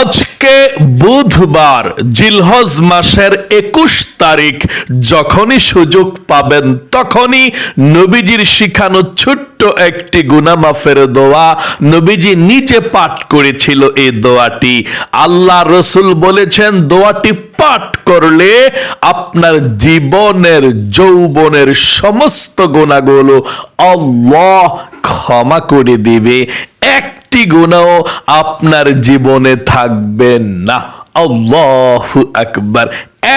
আজকে বুধবার জিলহজ মাসের একুশ তারিখ, যখনই সুযোগ পাবেন তখনই নবীজির শিখানো ছোট্ট একটি গুনামাফের দোয়া নবীজি নিজে পাঠ করেছিল এই দোয়াটি। আল্লাহ রসুল বলেছেন, দোয়াটি পাঠ করলে আপনার জীবনের, যৌবনের সমস্ত গুণাগুলো আল্লাহ ক্ষমা করে দিবে। একটি গুণাও আপনার জীবনে থাকবে না। আল্লাহ আকবার।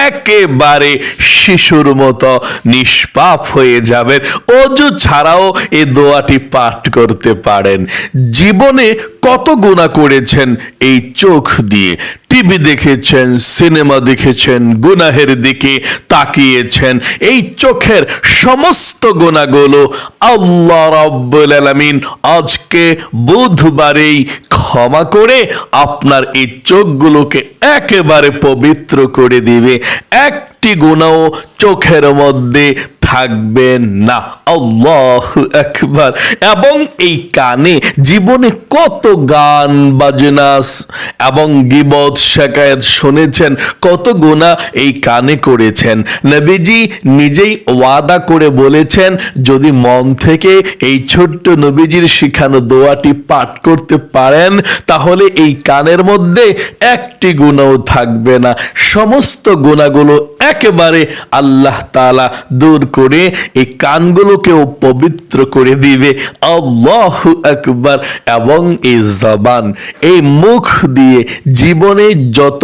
একেবারে শিশুর মতো নিষ্পাপ হয়ে যাবেন। অজু ছাড়াও এ দোয়াটি পাঠ করতে পারেন। জীবনে কত গুণা করেছেন এই চোখ দিয়ে। টিভি দেখেছেন, সিনেমা দেখেছেন, গুনাহের দিকে তাকিয়েছেন। এই চোখের সমস্ত গুণাগুলো আল্লাহ রাব্বুল আলামিন আজকে বুধবারেই ক্ষমা করে আপনার এই চোখগুলোকে একেবারে পবিত্র করে দিবে। একটি গুণাও চোখের মধ্যে থাকবেন না। আল্লাহ একবার এবং এই কানে জীবনে কত গান বাজনাস এবং গিবত শেখায়ত শুনেছেন, কত গোনা এই কানে করেছেন। নবীজি নিজেই ওয়াদা করে বলেছেন, যদি মন থেকে এই ছোট্ট নবীজির শিখানো দোয়াটি পাঠ করতে পারেন, তাহলে এই কানের মধ্যে একটি গুণাও থাকবে না। সমস্ত গুণাগুলো একেবারে আল্লাহ তালা দূর করে এই কানগুলোকেও পবিত্র করে দিবে। আল্লাহ আকবার। এবং এই জবান, এই মুখ দিয়ে জীবনে যত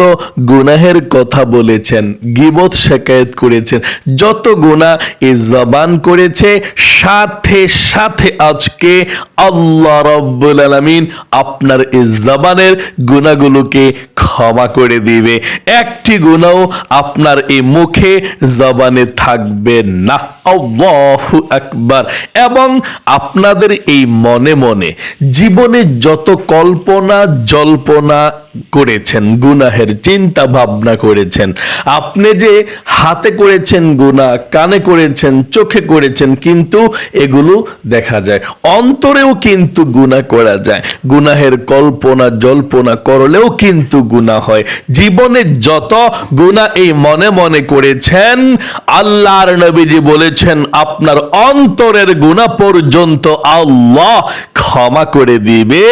গুনাহের কথা বলেছেন, গিবত শেখায়ত করেছেন, যত গুনাহ এই জবান করেছে, সাথে সাথে আজকে আল্লাহ রব্বুল আলামিন আপনার এই জবানের গুণাগুলোকে ক্ষমা করে দিবে। একটি গুণাও আপনার এই মুখে জবানে থাকবে না। আল্লাহু আকবার। এবং আপনাদের এই মনে মনে জীবনে যত কল্পনা জল্পনা করেছেন, গুনাহের চিন্তা ভাবনা করেছেন, আপনি যে হাতে করেছেন গুনাহ, কানে করেছেন, চোখে করেছেন, কিন্তু এগুলো দেখা যায়। অন্তরেও কিন্তু গুনাহ করা যায়। গুনাহের কল্পনা জল্পনা করলেও কিন্তু গুনাহ হয়। জীবনে যত গুনাহ এই মনে মনে করেছেন। আল্লাহর নবীজি বলেছেন, আপনার অন্তরের গুণা পর্যন্ত আল্লাহ ক্ষমা করে দিবে।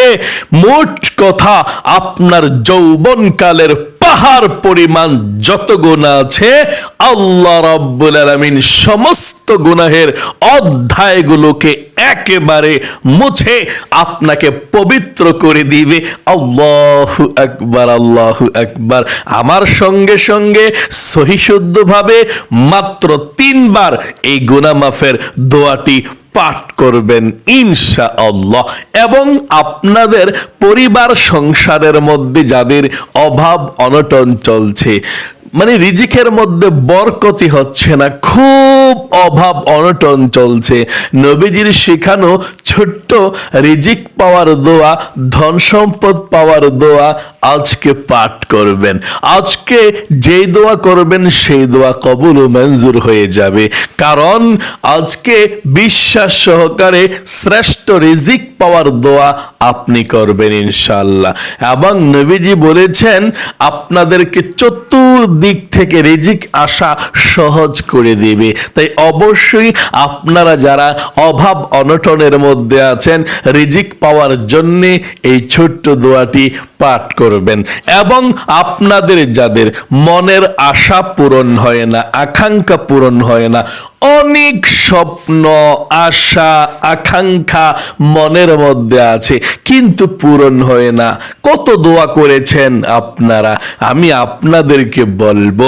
মোট কথা, আপনার যৌবনকালের পাহাড় পরিমাণ যত গুণা আছে, আল্লাহ রাব্বুল আলামিন সমস্ত গুনাহের অধ্যায়গুলোকে একেবারে মুছে আপনাকে পবিত্র করে দিবে। আল্লাহু আকবার আল্লাহু আকবার। আমার সঙ্গে সঙ্গে সহিশুদ্ধভাবে মাত্র তিনবার এই গুনাহ মাফের দোয়াটি পাঠ করবেন ইনশা আল্লাহ এবং আপনাদের পরিবার সংসারের মধ্যে যাদের অভাব অনটন চলছে মানে রিজিকের মধ্যে বরকতি হচ্ছে না, খুব অভাব অনটন চলছে। নবীজির শেখানো ছোট্ট রিজিক পাওয়ার দোয়া, ধন সম্পদ পাওয়ার দোয়া আজকে পাঠ করবেন। আজকে যেই দোয়া করবেন, সেই দোয়া কবুল ও মঞ্জুর হয়ে যাবে। কারণ আজকে বিশ্বাস সহকারে শ্রেষ্ঠ রিজিক পাওয়ার দোয়া আপনি করবেন ইনশাল্লাহ এবং নবীজি বলেছেন, আপনাদেরকে চতুর্দিক থেকে রিজিক আসা সহজ করে দিবে। তাই অবশ্যই আপনারা যারা অভাব অনটনের মধ্যে আছেন। রিজিক পাওয়ার জন্যে এই ছোট্ট দোয়াটি পাঠ করবেন এবং আপনাদের যাদের মনের আশা পূরণ হয় না, আকাঙ্ক্ষা পূরণ হয় না, অনেক স্বপ্ন, আশা, আকাঙ্ক্ষা মনের মধ্যে আছে, কিন্তু পূরণ হয় না। কত দোয়া করেছেন আপনারা? আমি আপনাদেরকে বলব,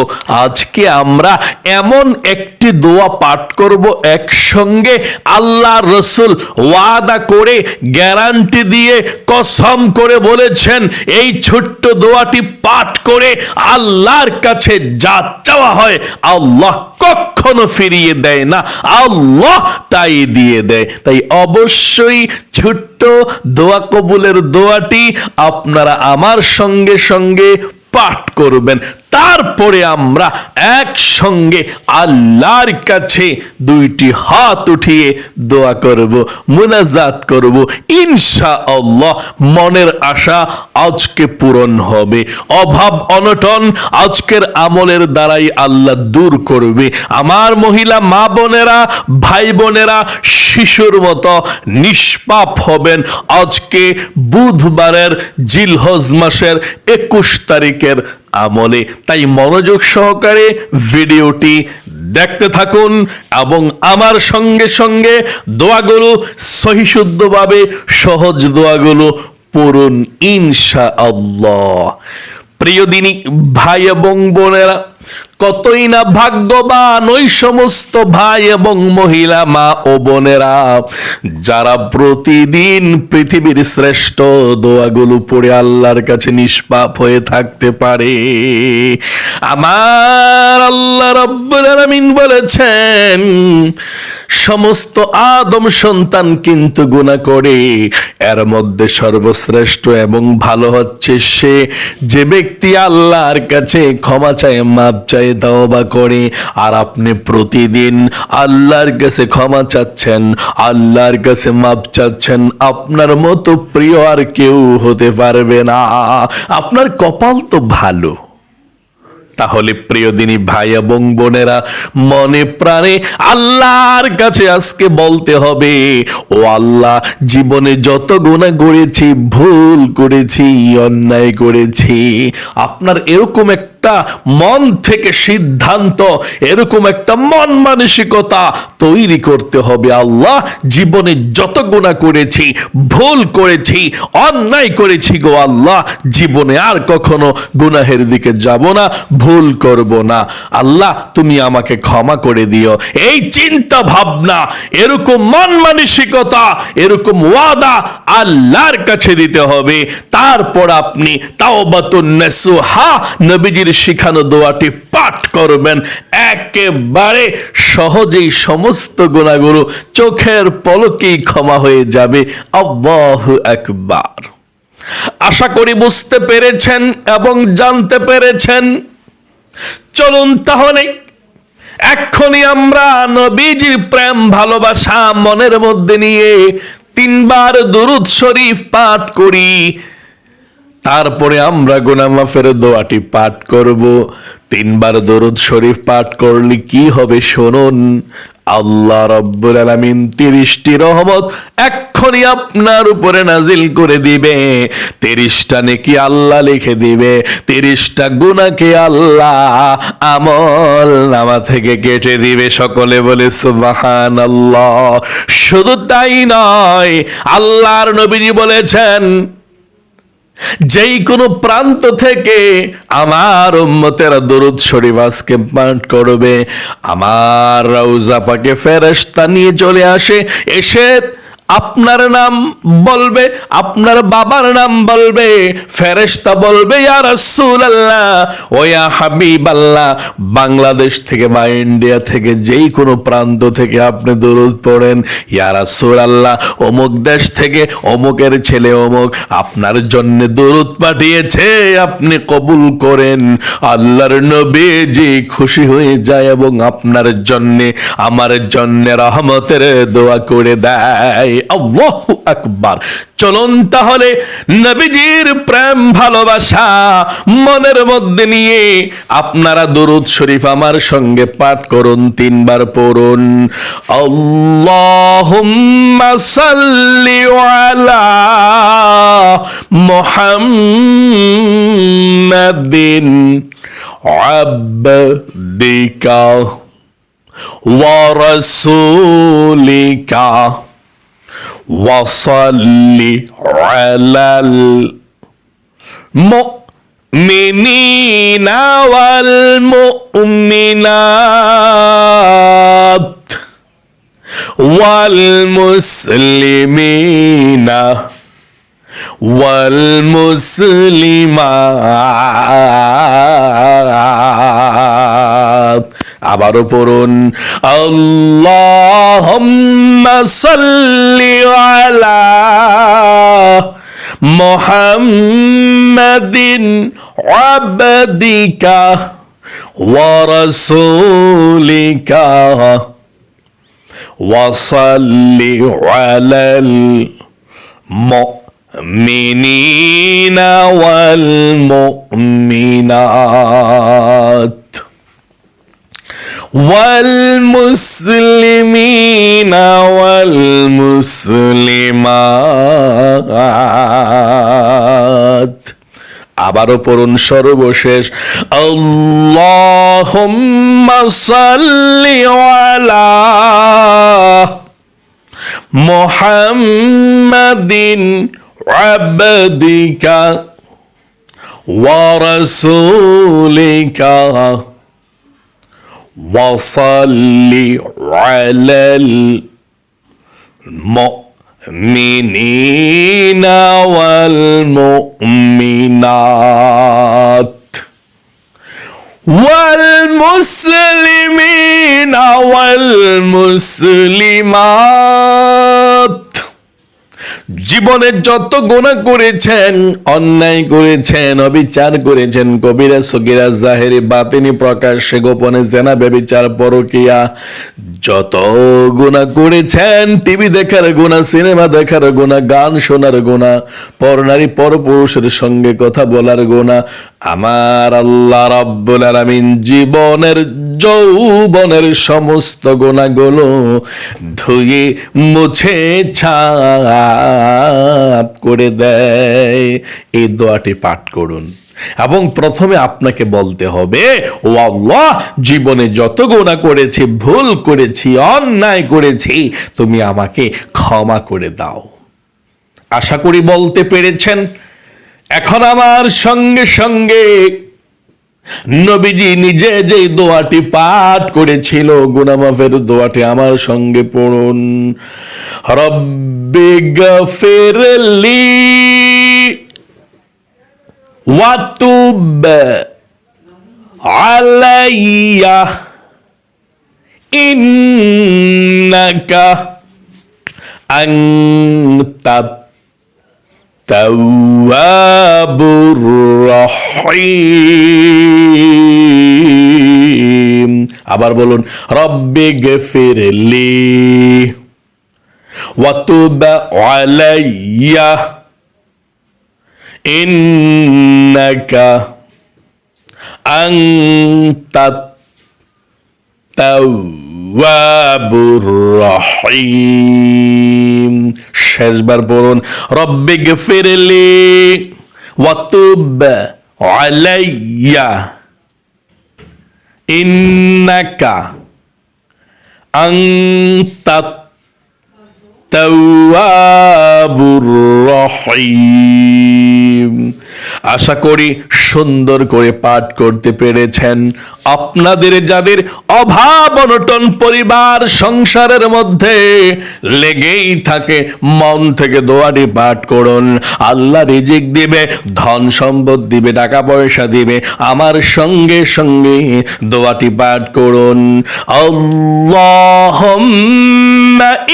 আজকে আমরা এমন একটি দোয়া পাঠ করব একসঙ্গে আল্লাহ রসুল ওয়াদা করে গ্যারান্টি দিয়ে কসম করে বলেছেন এই ছোট্ট দোয়াটি পাঠ করে আল্লাহর কাছে যা চাওয়া হয় আল্লাহ কখনো ফিরিয়ে দেয় না। আল্লাহ তাই দিয়ে দেয়। তাই অবশ্যই ছোট্ট দোয়া কবুলের দোয়াটি আপনারা আমার সঙ্গে সঙ্গে পাঠ করবেন। তারপরে আমরা একসঙ্গে আল্লাহর কাছে দুইটি হাত উঠিয়ে দোয়া করব, মুনাজাত করব। ইনশা আল্লাহ মনের আশা আজকে পূরণ হবে। অভাব অনটন আজকের আমলের দ্বারাই আল্লাহ দূর করবে। আমার মহিলা, মা বোনেরা, ভাই বোনেরা, শিশুর মতো নিষ্পাপ হবেন। আজকে বুধবারের জিলহজ মাসের একুশ তারিখের আমলে। তাই মনোযোগ সহকারে ভিডিওটি দেখতে থাকুন এবং আমার সঙ্গে সঙ্গে দোয়াগুলো সহিশুদ্ধভাবে সহজ দোয়াগুলো পড়ুন ইনশা আল্লাহ প্রিয় দিনী, ভাই এবং বোনেরা কতই না ভাগ্যবান ওই সমস্ত ভাই এবং মহিলা মা ও বোনেরা, যারা প্রতিদিন পৃথিবীর শ্রেষ্ঠ দোয়াগুলো পড়ে আল্লাহর কাছে নিষ্পাপ হয়ে থাকতে পারে। আমার আল্লাহ রব্বুল আলামিন বলেছেন সমস্ত আদম সন্তান কিন্তু গুণা করে। এর মধ্যে সর্বশ্রেষ্ঠ এবং ভালো হচ্ছে সে যে ব্যক্তি আল্লাহর কাছে ক্ষমা চায়, মাপ চায়, তওবা করে। আর আপনি প্রতিদিন আল্লাহর কাছে ক্ষমা চাচ্ছেন, আল্লাহর কাছে মাপ চাচ্ছেন, আপনার মতো প্রিয় আর কেউ হতে পারবে না। আপনার কপাল তো ভালো। তাহলে প্রিয় দিনী ভাই এবং বোনেরা, মনে প্রাণে আল্লাহর কাছে আজকে বলতে হবে, ও আল্লাহ, জীবনে যত গুণা করেছি, ভুল করেছি, অন্যায় করেছি, আপনার এরকম একটা মন থেকে সিদ্ধান্ত, এরকম একটা মন মানসিকতা তৈরি করতে হবে আল্লাহ। জীবনে যত গুণা করেছি, ভুল করেছি, অন্যায় করেছি গো আল্লাহ, জীবনে আর কখনো গুনাহের দিকে যাব না, ভুল করব না। আল্লাহ, তুমি আমাকে ক্ষমা করে দিও। এই চিন্তা ভাবনা, এরকম মন মানসিকতা, এরকম ওয়াদা আল্লাহর কাছে দিতে হবে। তারপর আপনি তাওবাতুন নাসুহা, নবীজির শিখানো দোয়াটি পাঠ করবেন। একেবারে সহজেই সমস্ত গুণাগুলো চোখের পলকেই ক্ষমা হয়ে যাবে। আল্লাহু আকবার। আশা করি বুঝতে পেরেছেন এবং জানতে পেরেছেন। চলুন তাহলে, এক্ষুনি আমরা নবীজির প্রেম, ভালোবাসা মনের মধ্যে নিয়ে তিনবার দুরুদ শরীফ পাঠ করি। তারপরে আমরা গুনামাফের দোয়াটি পাঠ করব। তিনবার দরুদ শরীফ পাঠ করলে কি হবে শুনুন। আল্লাহ রব্বুল আলামিন তিরিশটি রহমত এক্ষুনি আপনার উপরে নাজিল করে দিবে। তিরিশটা নেকি আল্লাহ লিখে দিবে। তিরিশটা গুনাকে আল্লাহ আমল নামা থেকে কেটে দিবে। সকলে বলে সুবাহান আল্লাহ শুধু তাই নয়, আল্লাহর নবীজি বলেছেন যেই কোনো প্রান্ত থেকে আমার উম্মতেরা দরুদ শরীফ আজকে পাঠ করবে, আমার রাউজা পাকে নিয়ে চলে আসে, এসে আপনার নাম বলবে, আপনার বাবার নাম বলবে, ফেরেশতা বলবে, ইয়া রাসূলুল্লাহ, ও ইয়া হাবিবাল্লাহ। বাংলাদেশ থেকে বা ইন্ডিয়া থেকে যেই কোনো প্রান্ত থেকে আপনি দরুদ পড়েন, ইয়া আল্লাহ অমুক দেশ থেকে অমুকের ছেলে অমুক আপনার জন্য দরুদ পাঠিয়েছে, আপনি কবুল করেন। আল্লাহর নবী যে খুশি হয়ে যায় এবং আপনার জন্যে, আমার জন্যে রহমতের দোয়া করে দেয়। আল্লাহু আকবার। চলুন তাহলে নবীজির প্রেম, ভালোবাসা মনের মধ্যে নিয়ে আপনারা দরুদ শরীফ আমার সঙ্গে পাঠ করুন, তিনবার পড়ুন। আল্লাহুম্মা সাল্লি আলা মুহাম্মাদিন আবদিকা ওয়া রাসূলিকা। وصل على المؤمنين والمؤمنات والمسلمين والمسلمات. আবারও পড়ুন আল্লাহুম্মা সাল্লি আলা মুহাম্মাদিন আবদিকা ওয়া রাসূলিকা ওয়াসাল্লি আলাল মুমিনিনা ওয়াল মুমিনাত। والمسلمين والمسلمات আবারও পড়ুন সর্বশেষ আল্লাহুম্মা সাল্লি আলা মুহাম্মাদিন আবদিকা ورسولك وصل على المؤمنين والمؤمنات والمسلمين والمسلمات. জীবনে যত গোনা করেছেন, অন্যায় করেছেন, অবিচার করেছেন, কবিরা সগিরা জাহেরি বাতিনি প্রকাশ্যে গোপনে জেনা বেবিচার পরকিয়া, যত গুণা করেছেন, টিভি দেখার গুণা সিনেমা দেখার গুণা গান শোনার গুণা পরনারী পরপুরুষের সঙ্গে কথা বলার গুণা আমার আল্লাহ রাব্বুল আলামিন জীবনের যৌবনের সমস্ত গুণাগুলো ধুয়ে মুছে ছাপ করে দেয়। এই দোয়াটি পাঠ করুন। এবং প্রথমে আপনাকে বলতে হবে, ও আল্লাহ, জীবনে যত গোনা করেছি, ভুল করেছি, অন্যায় করেছি, তুমি আমাকে ক্ষমা করে দাও। আশা করি বলতে পেরেছেন? এখন আমার সঙ্গে সঙ্গে নবীজি নিজে যে দোয়াটি পাঠ করেছিল, গুনামাফের দোয়াটি আমার সঙ্গে পড়ুন। রব্বি গফিরলি ওয়াতুব আলাইয়া, ইন্নাকা আনতাত التواب الرحيم আবার বলুন রব্বি গফিরলি ওয়াতুব আলাইয়া ইন্নাকা আনতাত তাওয়াবুর রহিম শেষবার পড়ুন রব্বি গফিরলি ওয়াতুব আলাইয়া ইন্নাকা আনতাত তাওয়াবুর রহিম আশা করি সুন্দর করে পাঠ করতে পেরেছেন। আপনাদের যাদের অভাব অনটন পরিবার সংসারের মধ্যে লেগেই থাকে, মন থেকে দোয়াটি পাঠ করুন। আল্লাহ রিজিক দিবে, ধন সম্পদ দিবে, টাকা পয়সা দিবে, আমার সঙ্গে সঙ্গে দোয়াটি পাঠ করুন। আল্লাহুম্মা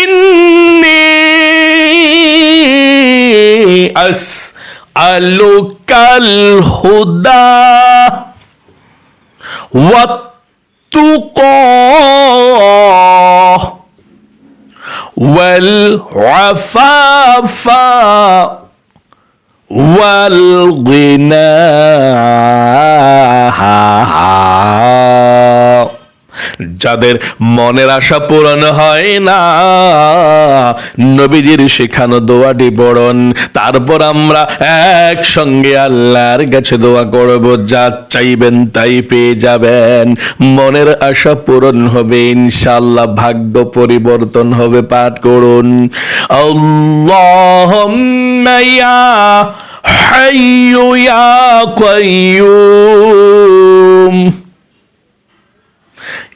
ইন্নি نسألك الهدى والتقى والعفاف والغناء যাদের মনের আশা পূরণ হয় না। নবীজির শেখানো দোয়াটি পড়ন। তারপর আমরা একসঙ্গে আল্লাহর কাছে দোয়া করব, যা চাইবেন তাই পেয়ে যাবেন। মনের আশা পূরণ হবে ইনশাল্লাহ ভাগ্য পরিবর্তন হবে, পাঠ করুন। আল্লাহুম্মা ইয়া হাইয়ু ইয়া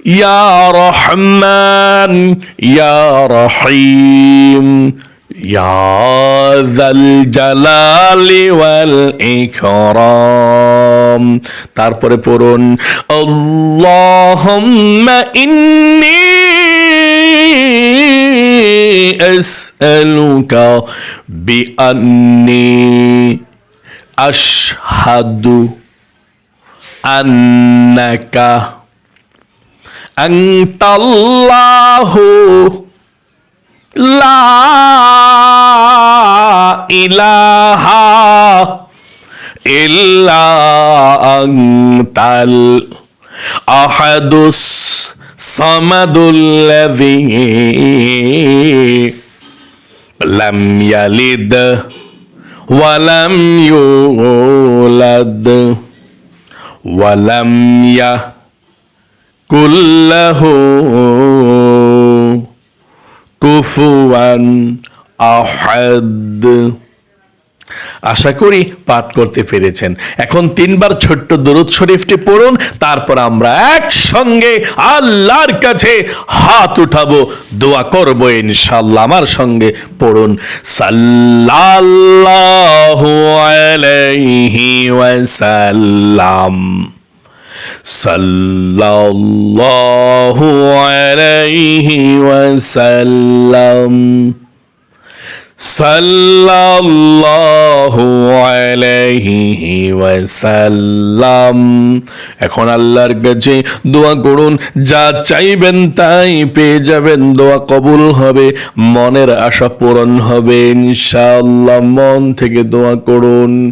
يا رحمن يا رحيم يا ذا الجلال والإكرام তারপরে পড়ুন اللهم إني أسألك بأني أشهد أنك أنت الله لا إله إلا أنت الأحد الصمد الذي لم يلد ولم يولد ولم يكن له কুফুয়ান আহাদ। আশা করি পাঠ করতে পেরেছেন। এখন তিনবার ছোট্ট দরুদ শরীফটি পড়ুন, তারপর আমরা একসঙ্গে আল্লাহর কাছে হাত উঠাবো, দোয়া করব ইনশাল্লাহ আমার সঙ্গে পড়ুন, সাল্লাল্লাহু আলাইহি ওয়াসাল্লাম। সাল্লাল্লাহু আলাইহি ওয়াসাল্লাম। সাল্লাল্লাহু আলাইহি ওয়াসাল্লাম। এখন আল্লাহর কাছে দোয়া করুন, যা চাইবেন তাই পেয়ে যাবেন, দোয়া কবুল হবে, মনের আশা পূরণ হবে, ইনশাআল্লাহ, মন থেকে দোয়া করুন।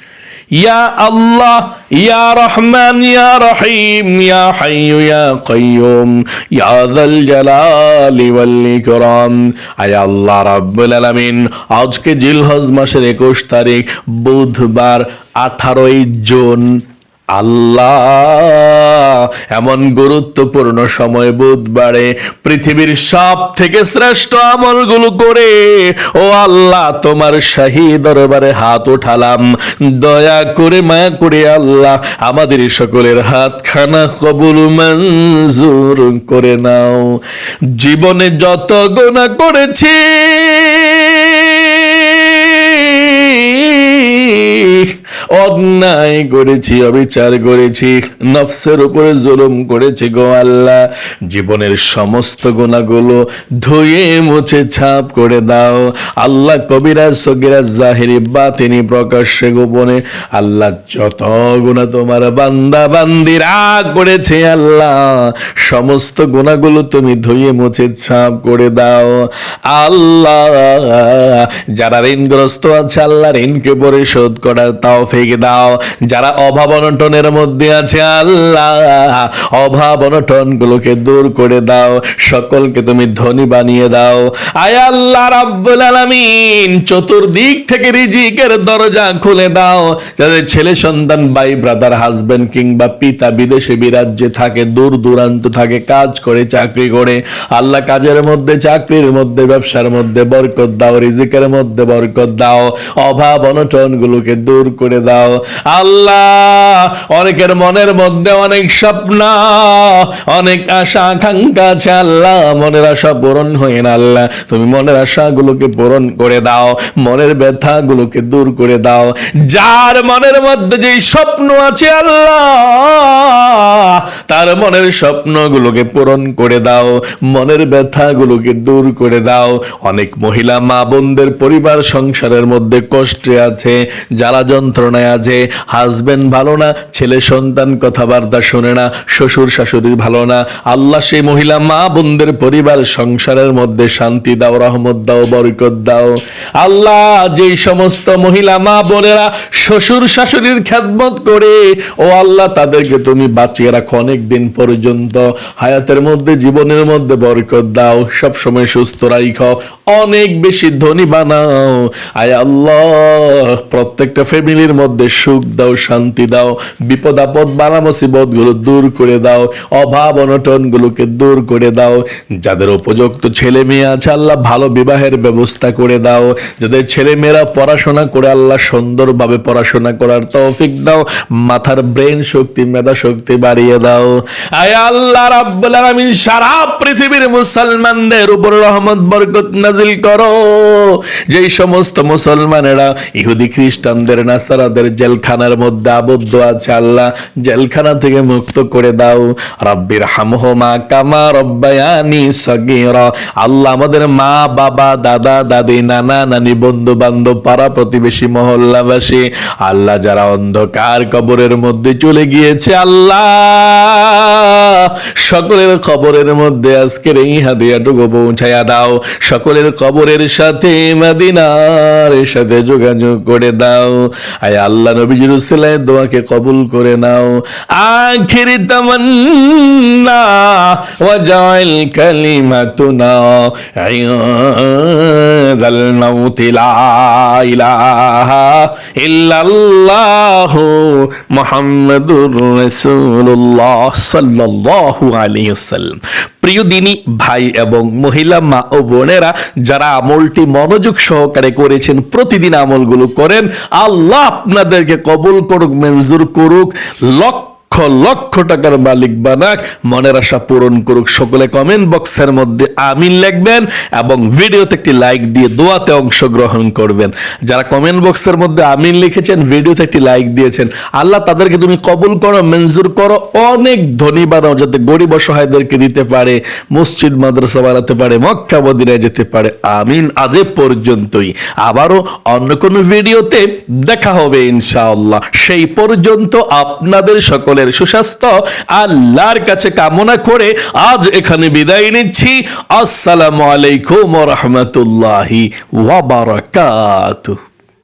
ইয়া আল্লাহ, ইয়া রহমান, ইয়া রহিম, ইয়া হাইয়ু, ইয়া কাইয়ুম, ইয়া যাল জালালি ওয়াল ইকরাম। আয় আল্লাহ রাব্বুল আলামিন, আজকে জিলহজ মাসের 21 তারিখ, বুধবার 18 জুন আল্লাহ, এমন গুরুত্বপূর্ণ সময় বুধবারে পৃথিবীর সব থেকে শ্রেষ্ঠ আমলগুলো করে, ও আল্লাহ তোমার শাহী দরবারে হাত উঠালাম। দয়া করে মায়া করে আল্লাহ, আমাদের সকলের হাত খানা কবুল মঞ্জুর করে নাও। জীবনে যত গোনা করেছি অন্যায় করেছি, অবিচার করেছি, নফসের উপরে জুলুম করেছি গো আল্লাহ। জীবনের সমস্ত গুণাগুলো ধুয়ে মুছে ছাপ করে দাও। আল্লাহ কবিরা, সগিরা, জাহিরি, বাতিনি, প্রকাশ্যে, গোপনে। আল্লাহ যত গুণা তোমার বান্দা বান্দিরা করেছে আল্লাহ, সমস্ত গুণাগুলো তুমি ধুয়ে মুছে ছাপ করে দাও। আল্লাহ, যারা ঋণগ্রস্ত আছে আল্লাহ ঋণকে পরিশোধ করার তাও ফেঁকে দাও। যারা অভাব অনটনের মধ্যে আছে, আল্লাহ, অভাব অনটন গুলোকে দূর করে দাও। সকলকে তুমি ধনী বানিয়ে দাও। আয় আল্লাহ রাব্বুল আলামিন, চতুর্দিক থেকে রিজিকের দরজা খুলে দাও। যাদের ছেলে, সন্তান, ভাই ব্রাদার হাজবেন্ড কিংবা পিতা বিদেশে বিরাজ্যে থাকে, দূর দূরান্ত থাকে, কাজ করে, চাকরি করে, আল্লাহ কাজের মধ্যে, চাকরির মধ্যে, ব্যবসার মধ্যে বরকত দাও, রিজিকের মধ্যে বরকত দাও। অভাব অনটন গুলোকে দূর করে দাও। আল্লাহ, অনেকের মনের মধ্যে অনেক স্বপ্ন, অনেক আশা, আকাঙ্ক্ষা আছে আল্লাহ। মনের আশা পূরণ হয় না আল্লাহ। তুমি মনের আশাগুলোকে পূরণ করে দাও, মনের ব্যথাগুলোকে দূর করে দাও। যার মনের মধ্যে যে স্বপ্ন আছে আল্লাহ, তার মনের স্বপ্নগুলোকে পূরণ করে দাও, মনের ব্যথাগুলোকে দূর করে দাও। অনেক মহিলা মা বোনদের পরিবার সংসারের মধ্যে কষ্টে আছে জ্বালা যন্ত্রণায় আছে হাজবেন্ড ভালো না, ছেলে সন্তান কথাবার্তা শোনে না, শ্বশুর শাশুড়ি ভালো না। আল্লাহ সেই মহিলা, মা, বোনদের পরিবার, সংসারের মধ্যে শান্তি দাও, রহমত দাও, বরকত দাও। আল্লাহ যেই সমস্ত মহিলা, মা, বোনেরা শ্বশুর শাশুড়ির খ্যাতমত করে, ও আল্লাহ তাদেরকে তুমি বাঁচিয়ে রাখো অনেক দিন পর্যন্ত। হায়াতের মধ্যে, জীবনের মধ্যে বরকত দাও সব সময় সুস্থ রাইখাও অনেক বেশি ধনী বানাও। আয় আল্লাহ, প্রত্যেকটা ফ্যামিলির মধ্যে সুখ দাও, শান্তি দাও, বিপদ আপদ বালা মুসিবতগুলো দূর করে দাও, অভাব অনটন গুলোকে দূর করে দাও। যাদের উপযুক্ত ছেলে মেয়ে আছে, আল্লাহ ভালো বিবাহের ব্যবস্থা করে দাও। যাদের ছেলে মেয়েরা পড়াশোনা করে, আল্লাহ সুন্দরভাবে পড়াশোনা করার তৌফিক দাও। মাথার ব্রেন শক্তি, মেধা শক্তি বাড়িয়ে দাও। আয় আল্লাহ, রাব্বুল আলামিন সারা পৃথিবীর মুসলমানদের উপর রহমত, বরকত নাজিল করো। যেই সমস্ত মুসলমানেরা ইহুদি, খ্রিস্টানদের, নাসারাদের জেলখানার মধ্যে আবদ্ধ আছে, আল্লাহ জেলখানা থেকে মুক্ত করে দাও। রব্বির হামহমা কামা রব্বায়ানি সগীরা। আল্লাহ আমাদের মা, বাবা, দাদা, দাদি, নানা, নানি বন্ধু বান্ধব পাড়া প্রতিবেশী, মহল্লাবাসী, আল্লাহ যারা অন্ধকার কবরের মধ্যে চলে গিয়েছে, আল্লাহ সকলের কবরের মধ্যে আজকের এই হাদিয়াটুকু পৌঁছায়া দাও। সকলের কবরের সাথে মাদিনার সাথে যোগাযোগ করে দাও। আয় আল্লাহ নবীজির উসিলায় দোয়াকে কবুল করে নাও। আখিরি তামান্না ওয়াজাইল কালিমাতুনা ইনদাল মাউতি লা ইলাহা ইল্লাল্লাহু মুহাম্মাদুর রাসূলুল্লাহ সাল্লাল্লাহু আলাইহি প্রিয় দিনী, ভাই এবং মহিলা, মা ও বোনেরা যারা আমলটি মনোযোগ সহকারে করেছেন, প্রতিদিন আমলগুলো করেন, আল্লাহ আপনাদেরকে কবুল করুক, মঞ্জুর করুক। লক্ষ লক্ষ টাকার মালিক বানাক, মনের আশা পূরণ করুক। সকলে কমেন্ট বক্সের মধ্যে আমিন লিখবেন এবং ভিডিওতে একটি লাইক দিয়ে দোয়াতে অংশগ্রহণ করবেন। যারা কমেন্ট বক্সের মধ্যে আমিন লিখেছেন, ভিডিওতে একটি লাইক দিয়েছেন, আল্লাহ তাদেরকে তুমি কবুল করো, মঞ্জুর করো। অনেক ধনী বানাও যাতে গরিব অসহায়দেরকে দিতে পারে, মসজিদ, মাদ্রাসা বানাতে পারে, মক্কা, মদিনায় যেতে পারে। আমিন আজ পর্যন্তই। আবারও অন্য কোনো ভিডিওতে দেখা হবে ইনশাআল্লাহ। সেই পর্যন্ত আপনাদের সকলের সুস্বাস্থ্য আল্লাহর কাছে কামনা করে আজ এখানে বিদায় নিচ্ছি। আসসালামু আলাইকুম রহমতুল্লাহি ওয়াবারাকাতুহ